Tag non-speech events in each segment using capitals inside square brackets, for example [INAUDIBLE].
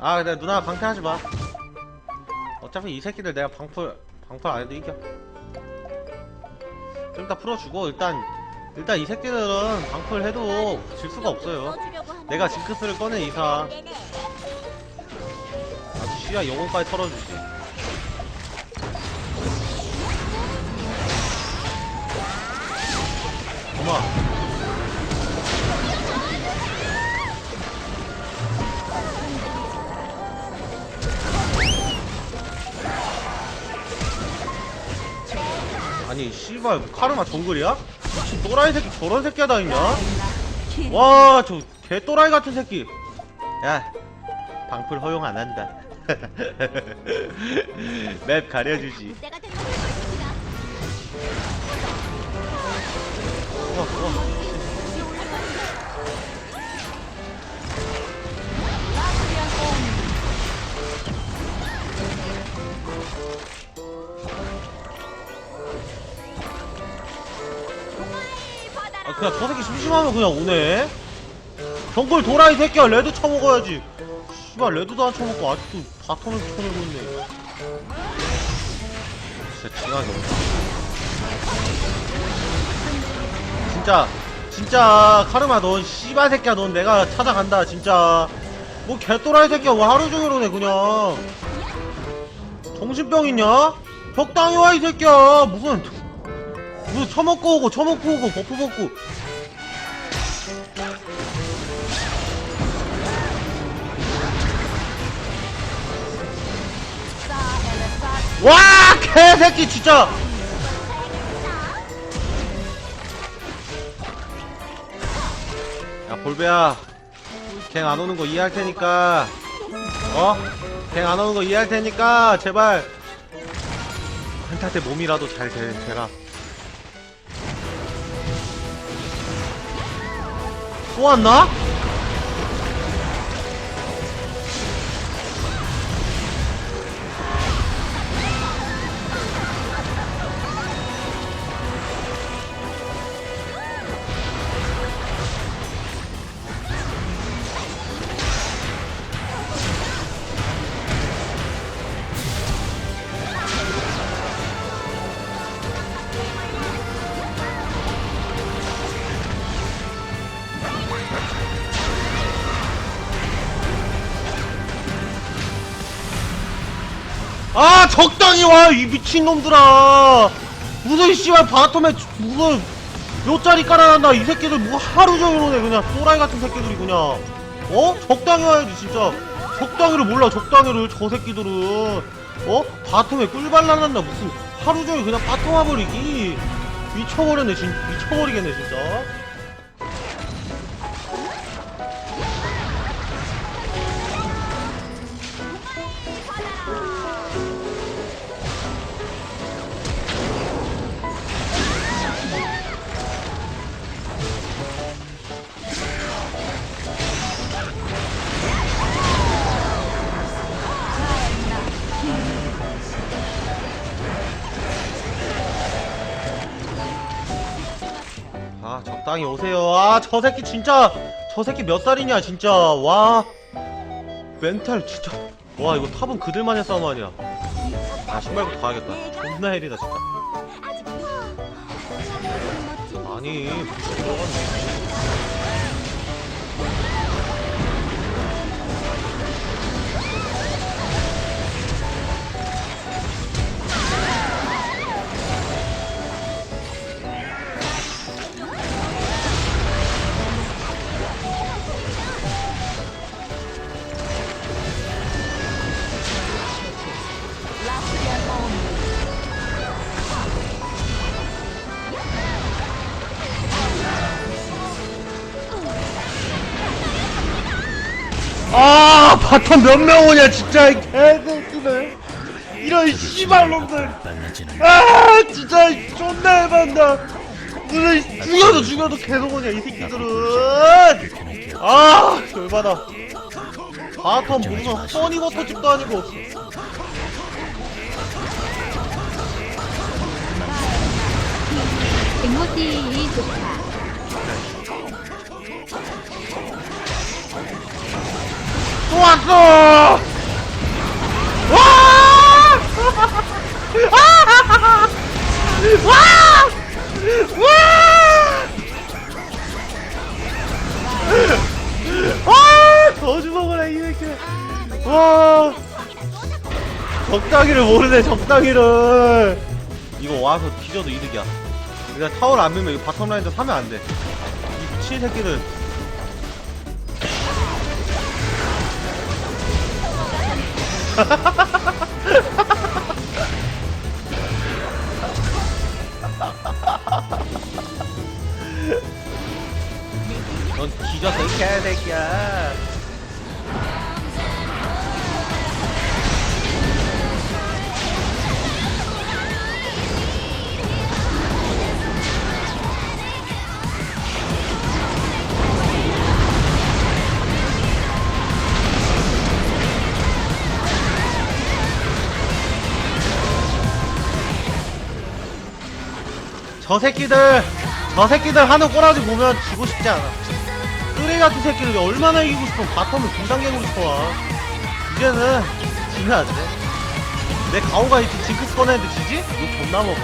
아 근데 누나 방패하지 마. 어차피 이 새끼들 내가 방풀 방풀 안 해도 이겨. 좀 이따 풀어주고 일단 일단 이 새끼들은 방풀 해도 질 수가 없어요. 내가 징크스를 꺼낸 이상 아주 쉬야 영혼까지 털어주지 고마. 아니 씨발 카르마 정글이야? 미친 또라이 새끼 저런 새끼가 다 있냐? 와 저 개 또라이 같은 새끼. 야 방풀 허용 안 한다. [LAUGHS] 맵 가려주지 아 그냥 저 새끼 심심하면 그냥 오네. 정글 도라이 새끼야 레드 쳐먹어야지. 씨발 레드도 안 쳐먹고 아직도 바텀을 쳐내고 있네. 진짜 징하게 없다 진짜 진짜 카르마 넌 씨발 새끼야. 넌 내가 찾아간다 진짜. 뭐 개또라이 새끼야. 뭐 하루 종일 오네 그냥. 정신병 있냐? 적당히 와 이 새끼야. 무슨 무슨 처먹고 오고 처먹고 오고 버프 먹고. 와 개새끼 진짜 야 볼배야 갱 안 오는 거 이해할 테니까 어? 갱 안 오는 거 이해할 테니까 제발 한타 때 몸이라도 잘 돼, 되라 또 왔나? 아 적당히 와 이 미친놈들아. 무슨 씨발 바텀에 무슨 요짜리 깔아놨나? 이 새끼들 뭐 하루 종일 오네 그냥. 또라이 같은 새끼들이 그냥. 어? 적당히 와야지 진짜. 적당히를 몰라 적당히를 저 새끼들은. 어? 바텀에 꿀 발라놨나? 무슨 하루 종일 그냥 바텀 와버리기? 미쳐버렸네 진 미쳐버리겠네 진짜 적당히 오세요. 아 저 새끼 진짜 저 새끼 몇 살이냐 진짜. 와. 멘탈 진짜. 와 이거 탑은 그들만의 싸움 아니야. 아 신발부터 가야겠다. 존나 헬이다 진짜. 아니 들어갔네 아 바텀 몇 명 오냐 진짜 이 개새끼들. 이런 씨발놈들. 아 진짜 존나 해반다. 무슨 죽여도 죽여도 계속 오냐 이 새끼들은. 아 열받아. 바텀 무슨 허니버터집도 아니고. 이모티 이 좋다. 왔어! 와! 와! 와! 와! 더 주먹을 해, 이 새끼. 와! 적당히를 모르네, 적당히를. 이거 와서 뒤져도 이득이야. 그냥 타워를 안 밀면 이거 바텀 라인도 사면 안 돼. 이 미친 새끼들. 넌 뒤졌어, 이 개새끼야. 저 새끼들, 저 새끼들 하는 꼬라지 보면 지고 싶지 않아. 쓰레기 같은 새끼들 얼마나 이기고 싶어. 바텀을 개고 싶어. 이제는 지면 안 돼. 내 가오가 이렇게 징크스 꺼내는데 지지? 이거 존나 먹어.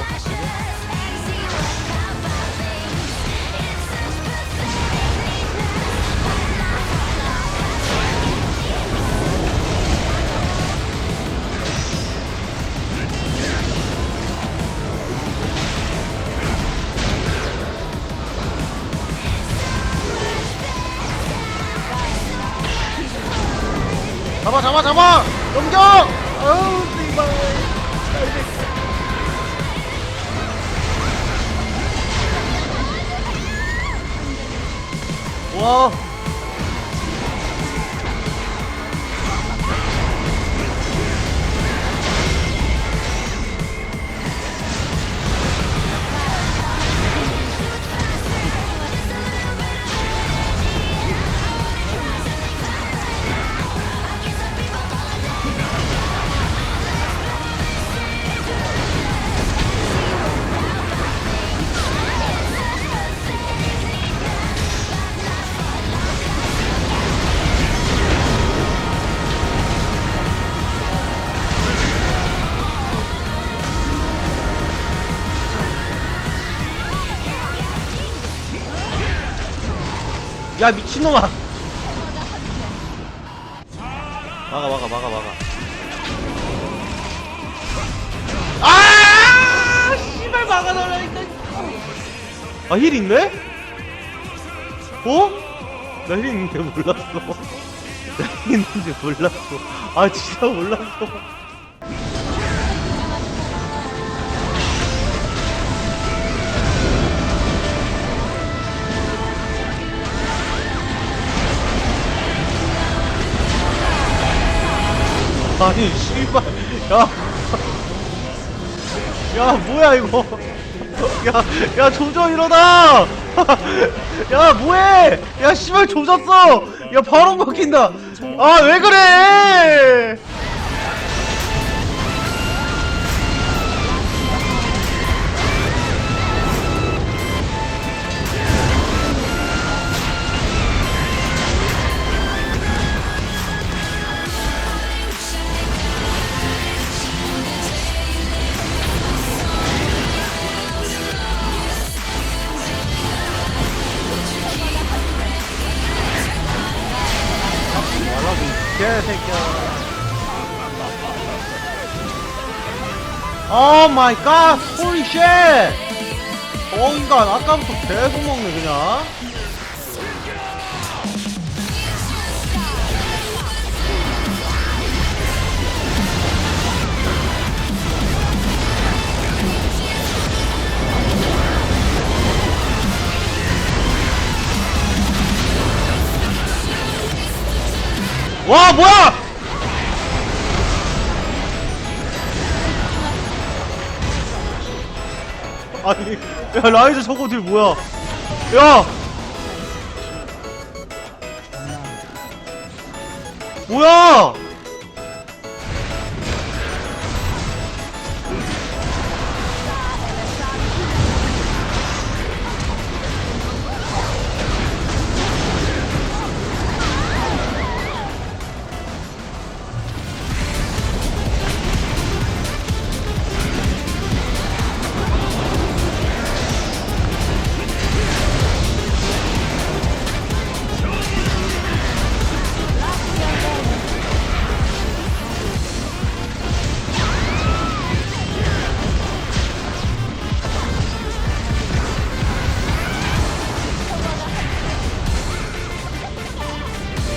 잡아, 잡아, 잡아! 넘겨! 아우, 씨발. 와. 야, 미친놈아! 막아, 막아, 막아, 막아. 아! 씨발, 막아달라니까. 아, 힐 있네? 어? 나힐 있는데 몰랐어. [LAUGHS] 나 힐 있는지 몰랐어. 아, 진짜 몰랐어. 아니 씨발. 야. 야 뭐야 이거? 야야 조져 일어나! 야 뭐해? 야 씨발 조졌어! 야 바로 먹힌다! 아 왜 그래 오 마이 갓 홀리 쉣 어인간 아까부터 계속 먹네 그냥. 와 뭐야 아니 야 라이즈 저거 딜 뭐야? 야! 뭐야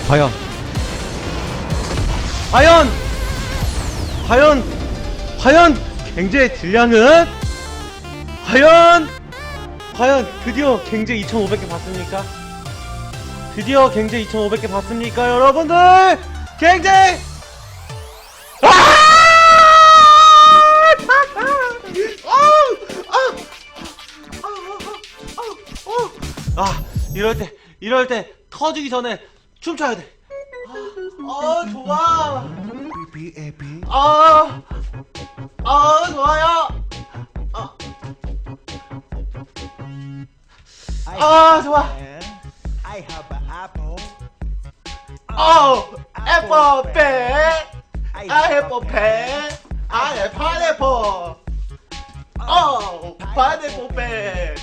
과연 과연 과연 과연 갱제의 질량은 과연 과연 드디어 갱제 2500개 봤습니까? 드디어 갱제 2500개 봤습니까 여러분들 갱제 아! 아 이럴 때 이럴 때 터지기 전에 춤춰야 돼. 아, 아 좋아. 아, 아 좋아요. 아, 아 좋아. 어, 애플페, 아애플페, 아애 파네포. 어, 파네포페,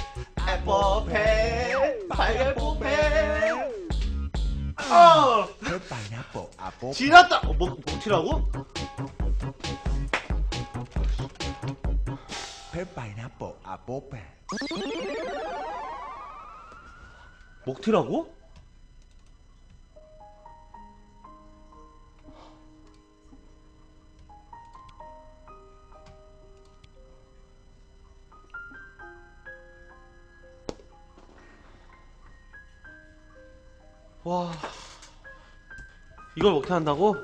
애플페, 파네포페. Her pineapple apple 지났다. 어, 뭐, 뭐 티라고? Her pineapple apple pen 먹튀라고? 이걸 먹튀한다고?